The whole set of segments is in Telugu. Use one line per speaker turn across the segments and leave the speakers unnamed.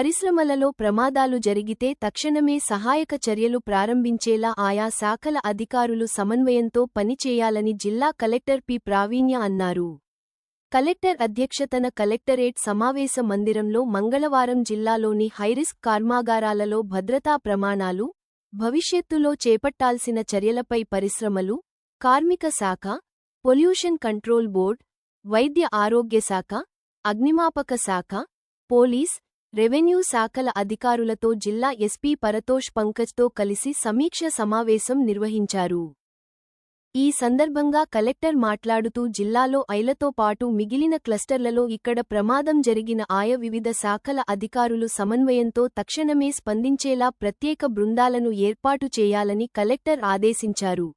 పరిశ్రమలలో ప్రమాదాలు జరిగితే తక్షణమే సహాయక చర్యలు ప్రారంభించేలా ఆయా శాఖల అధికారులు సమన్వయంతో పనిచేయాలని జిల్లా కలెక్టర్ పి. ప్రావీణ్య అన్నారు. కలెక్టర్ అధ్యక్షతన కలెక్టరేట్ సమావేశ మందిరంలో మంగళవారం జిల్లాలోని హైరిస్క్ కర్మాగారాలలో భద్రతా ప్రమాణాలు భవిష్యత్తులో చేపట్టాల్సిన చర్యలపై పరిశ్రమలు కార్మిక శాఖ పొల్యూషన్ కంట్రోల్ బోర్డ్ వైద్య ఆరోగ్య శాఖ అగ్నిమాపక శాఖ పోలీస్ రెవెన్యూ శాఖల అధికారులతో జిల్లా ఎస్పీ పరతోష్ పంకజ్తో కలిసి సమీక్ష సమావేశం నిర్వహించారు. ఈ సందర్భంగా కలెక్టర్ మాట్లాడుతూ జిల్లాలో ఐలతో పాటు మిగిలిన క్లస్టర్లలో ఇక్కడ ప్రమాదం జరిగిన ఆయా వివిధ శాఖల అధికారులు సమన్వయంతో తక్షణమే స్పందించేలా ప్రత్యేక బృందాలను ఏర్పాటు చేయాలని కలెక్టర్ ఆదేశించారు.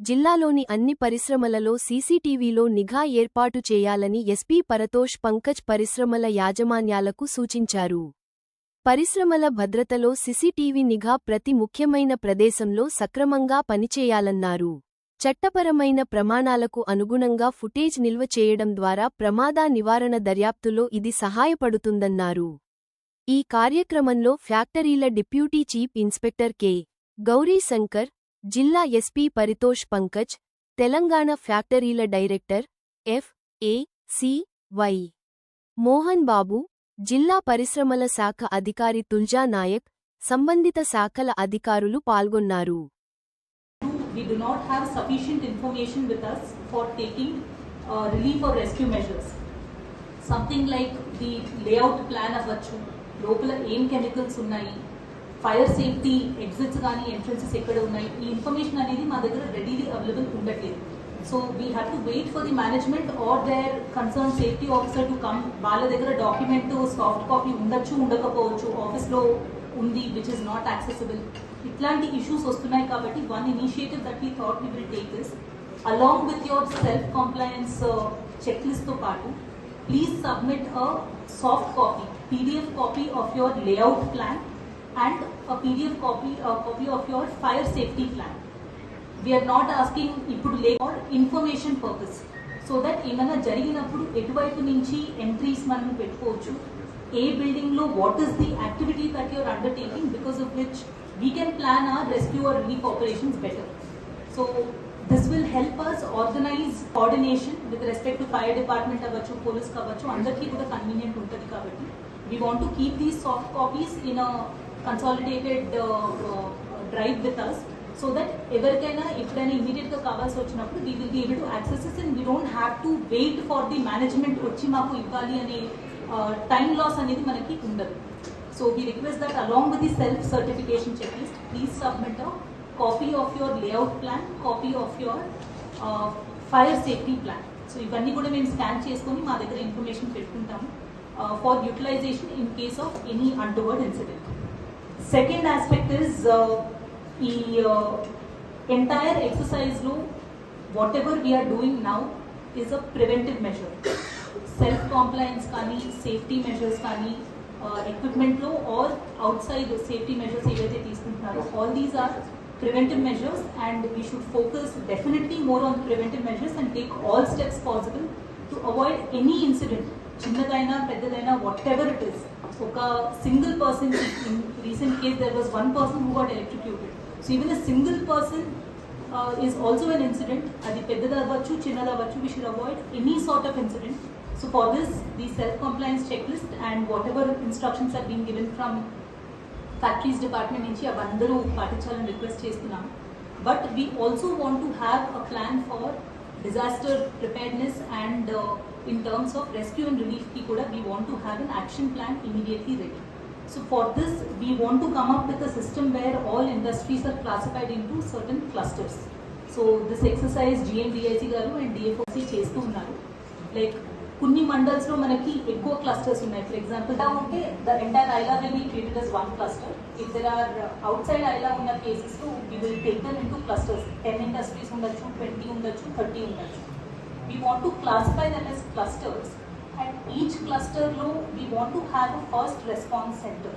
జిల్లాలోని అన్ని పరిశ్రమలలో సీసీటీవీలో నిఘా ఏర్పాటు చేయాలని ఎస్పీ పరతోష్ పంకజ్ పరిశ్రమల యాజమాన్యాలకు సూచించారు. పరిశ్రమల భద్రతలో సీసీటీవీ నిఘా ప్రతి ముఖ్యమైన ప్రదేశంలో సక్రమంగా పనిచేయాలన్నారు. చట్టపరమైన ప్రమాణాలకు అనుగుణంగా ఫుటేజ్ నిల్వ చేయడం ద్వారా ప్రమాద నివారణ దర్యాప్తులో ఇది సహాయపడుతుందన్నారు. ఈ కార్యక్రమంలో ఫ్యాక్టరీల deputy chief inspector K. Gauri Shankar జిల్లా ఎస్పీ పరితోష్ పంకజ్ తెలంగాణ ఫ్యాక్టరీల director F A C Y. Mohan Babu జిల్లా పరిశ్రమల శాఖ అధికారి తుల్జా నాయక్ సంబంధిత శాఖల అధికారులు పాల్గొన్నారు.
లోపల ఏం కెమికల్స్ ఉన్నాయి ఫైర్ సేఫ్టీ ఎగ్జిట్స్ కానీ ఎంట్రన్సెస్ ఎక్కడ ఉన్నాయి ఈ ఇన్ఫర్మేషన్ అనేది మా దగ్గర రెడీలీ అవైలబుల్ ఉండట్లేదు so we have to wait for the management or their concern safety officer to come వాళ్ళ దగ్గర డాక్యుమెంట్ సాఫ్ట్ కాపీ ఉండొచ్చు ఉండకపోవచ్చు ఆఫీస్లో ఉంది విచ్ ఇస్ నాట్ యాక్సెసిబుల్ ఇట్లాంటి ఇష్యూస్ వస్తున్నాయి కాబట్టి one initiative that we thought we will take this along with your self compliance check లిస్ట్తో పాటు please submit a soft copy PDF copy of your layout plan and a PDF copy copy of your fire safety plan we're not asking ఇప్పుడు లే for information purpose so that ఏమైనా జరిగినప్పుడు ఎటువైపు నుంచి ఎంట్రీస్ మనం పెట్టుకోవచ్చు. ఏ బిల్డింగ్లో what is the activity that your undertaking because of which we can plan or rescue or relief operations better so this will help us organise coordination with respect to fire department అవ్వచ్చు పోలీస్ కావచ్చు అందరికీ కూడా కన్వీనియంట్ ఉంటుంది కాబట్టి we want to keep these soft copies in a consolidated drive with us so that ఎవరికైనా ఎప్పుడైనా ఇమీడియట్గా కావాల్సి వచ్చినప్పుడు we will be able to access and we don't have to wait for the management వచ్చి మాకు ఇవ్వాలి అనే టైం లాస్ అనేది మనకి ఉండదు. So we request that along with the self certification check list please submit a copy of your layout plan copy of your fire safety plan so ఇవన్నీ కూడా మేము స్కాన్ చేసుకొని మా దగ్గర ఇన్ఫర్మేషన్ పెట్టుకుంటాము for utilisation in case of any untoward incident second aspect is ఈ entire ఎక్సర్సైజ్లో whatever we're doing now is a preventive measure self compliance కానీ సేఫ్టీ మెజర్స్ కానీ ఎక్విప్మెంట్లో or outside safety measures ఏవైతే తీసుకుంటున్నారో all these are preventive measures and we should focus definitely more on preventive measures and take all steps possible to avoid any incident చిన్నదైనా పెద్దదైనా వాట్ ఎవర్ ఇట్ ఇస్ ఒక single person in recent case there was one person who got electrocuted so even a single person is also an incident అది పెద్దది అవ్వచ్చు చిన్నది అవ్వచ్చు we should avoid any sort of incident so for this the self compliance check list and whatever instructions are been given from factories department నుంచి అవి అందరూ పాటించాలని రిక్వెస్ట్ చేస్తున్నాం. But we also want to have a plan for disaster preparedness and in terms of rescue and రిలీఫ్కి కూడా we want to have an action plan immediately ready So for this, we want to come up with a system where all industries are classified into certain clusters. So this exercise GM DIC గారు అండ్ డిఎఫ్ఓసి చేస్తూ ఉన్నారు లైక్ కొన్ని మండల్స్లో మనకి ఎక్కువ క్లస్టర్స్ ఉన్నాయి. ఫర్ ఎగ్జాంపుల్ దా ఉంటే the entire IALA will be treated as one cluster if there are outside IALA ఉన్న cases we will take them into clusters ten industries ఉండొచ్చు ట్వంటీ ఉండొచ్చు థర్టీ ఉండొచ్చు. we want to classify them as clusters and each cluster low we want to have a first response center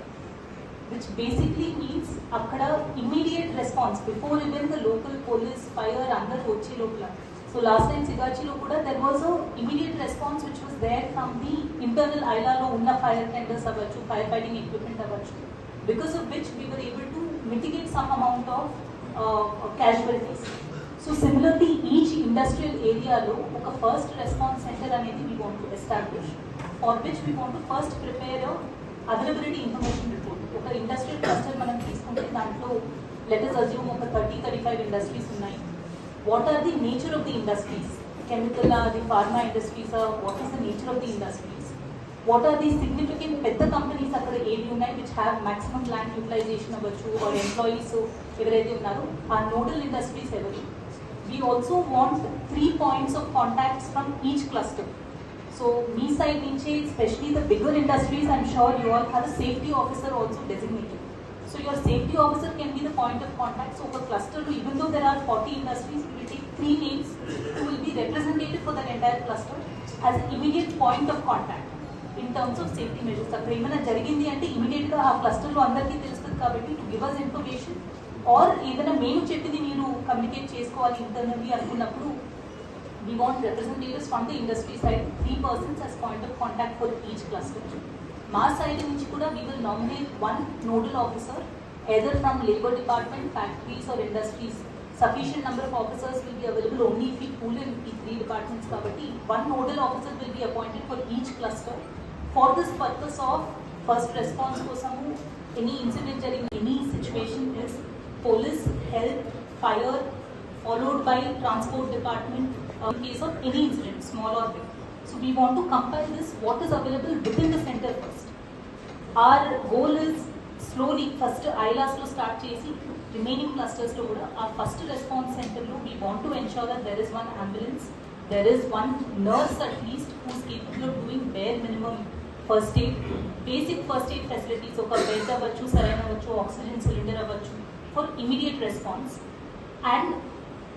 which basically means akkada immediate response before even the local police fire under hochi lopla so last time sigachi lo kuda there was a immediate response which was there from the internal Ayala lo unna fire tenders avachu firefighting equipment avachu because of which we were able to mitigate some amount of uh, casualties. So similarly each industrial ఏరియాలో ఒక ఫస్ట్ రెస్పాన్స్ సెంటర్ అనేది we want to establish for which we want to first prepare availability information report ఒక ఇండస్ట్రియల్ క్లస్టర్ మనం తీసుకుంటే దాంట్లో లెటర్స్ అజ్యూమ్ ఒక థర్టీ థర్టీ ఫైవ్ ఇండస్ట్రీస్ ఉన్నాయి what are the nature of the industries chemical the pharma industries what is the nature of the industries what are the significant పెద్ద కంపెనీస్ అక్కడ ఏవి ఉన్నాయి which have maximum land utilisation అవ్వచ్చు ఆర్ ఎంప్లాయీస్ ఎవరైతే ఉన్నారో ఆ నోడల్ ఇండస్ట్రీస్ ఎవరు? we also want three points of contacts from each cluster. So, me side నుంచి especially the bigger industries, I'm sure you all have a safety officer also designated. So, your safety officer can be the point of contact. So, for cluster, even though there are 40 industries, we will take three names who will be representative for that entire cluster as an immediate point of contact in terms of safety measures. అక్కడ ఏమైనా జరిగింది అంటే ఇమీడియట్ గా ఆ క్లస్టర్ లో అందరికీ తెలుస్తుంది కాబట్టి to give us information are ఏదైనా మేము చెప్పింది మీరు కమ్యూనికేట్ చేసుకోవాలి ఇంటర్నల్లీ అనుకున్నప్పుడు we want representatives from the industry side three persons as point of contact for each cluster మా సైడ్ నుంచి కూడా we will nominate one nodal officer either from labour department factories or industries sufficient number of officers will be available only fee ఈ పూల్ ఇన్ ఈ త్రీ డిపార్ట్మెంట్స్ కాబట్టి one nodal officer will be appointed for each cluster for this purpose of first response కోసము ఎనీ ఇన్సిడెంట్ జరిగిన any situation is police, health, fire, followed by transport department uh, in case of any incident, small or big. So we want to compile this, what is available within the center first. Our goal is slowly first ILAS to start chasing, remaining clusters to కూడా our first response center లో we want to ensure that there is one ambulance, there is one nurse at least who is capable of doing bare minimum first aid, basic first aid facilities, ఒక బెడ్ అవ్వచ్చు, సరైన అవ్వచ్చు, ఆక్సిజన్ సిలిండర్ అవ్వచ్చు, for immediate response and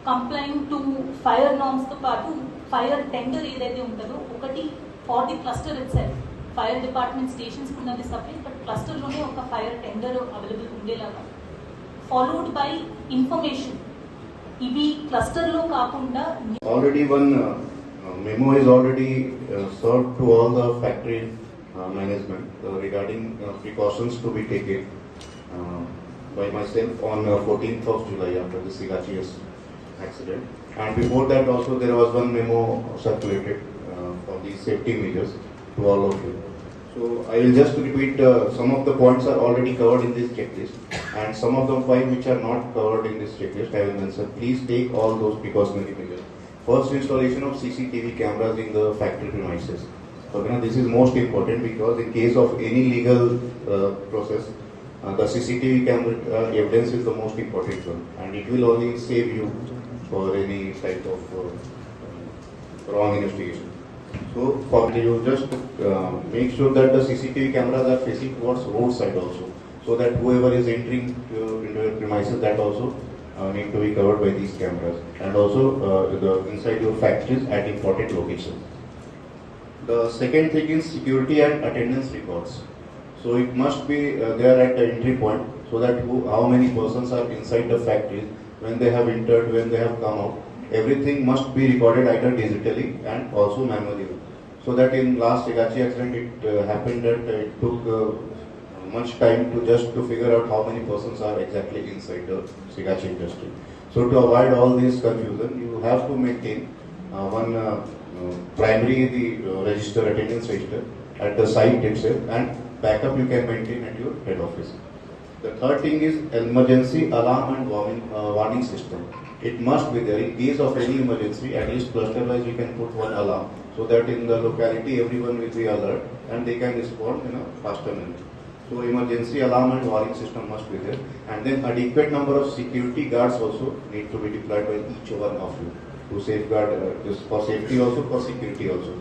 complaint to fire నామ్స్తో పాటు ఫైర్ టెండర్ ఏదైతే ఉంటుందో ఒకటి for the cluster itself fire department stations ఉన్నది సపరేట్ బట్ క్లస్టర్లోనే ఒక ఫైర్ టెండర్ అవైలబుల్ ఉండేలాగా. ఫాలోడ్ బై ఇన్ఫర్మేషన్ ఇవి క్లస్టర్లో కాకుండా
already one memo is already serve to all the factory management regarding precautions to be taken by myself on uh, 14th of July after the Sigachis accident. And before that also there was one memo circulated uh, for the safety measures to all of you. So I will just repeat, uh, some of the points are already covered in this checklist and some of the five which are not covered in this checklist, I will mention, please take all those precautionary measures. First installation of CCTV cameras in the factory premises. So you know, this is most important because in case of any legal uh, process, the CCTV camera uh, evidence is the most important one and it will only save you for any type of uh, wrong investigation. So for you just uh, make sure that the CCTV cameras are facing towards roadside also, so that whoever is entering to, into your premises that also uh, need to be covered by these cameras, and also uh, the inside your factories at important locations. The second thing is security and attendance records. So it must be uh, there at the entry point, so that who, how many persons are inside the factory when they have entered, when they have come out. Everything must be recorded either digitally and also manually. So that in last Higachi accident, it uh, happened that it took uh, much time to just to figure out how many persons are exactly inside the Higachi industry. So to avoid all this confusion, you have to maintain uh, one uh, uh, primary the uh, register attendance register at the site itself and backup you can maintain at your head office. The third thing is emergency alarm and warning, uh, warning system. It must be there in case of any emergency. At least cluster wise, we can put one alarm so that in the locality everyone will be alert and they can respond in a faster manner. So emergency alarm and warning system must be there, and then adequate number of security guards also need to be deployed by each one of you to safeguard uh, for safety also for security also.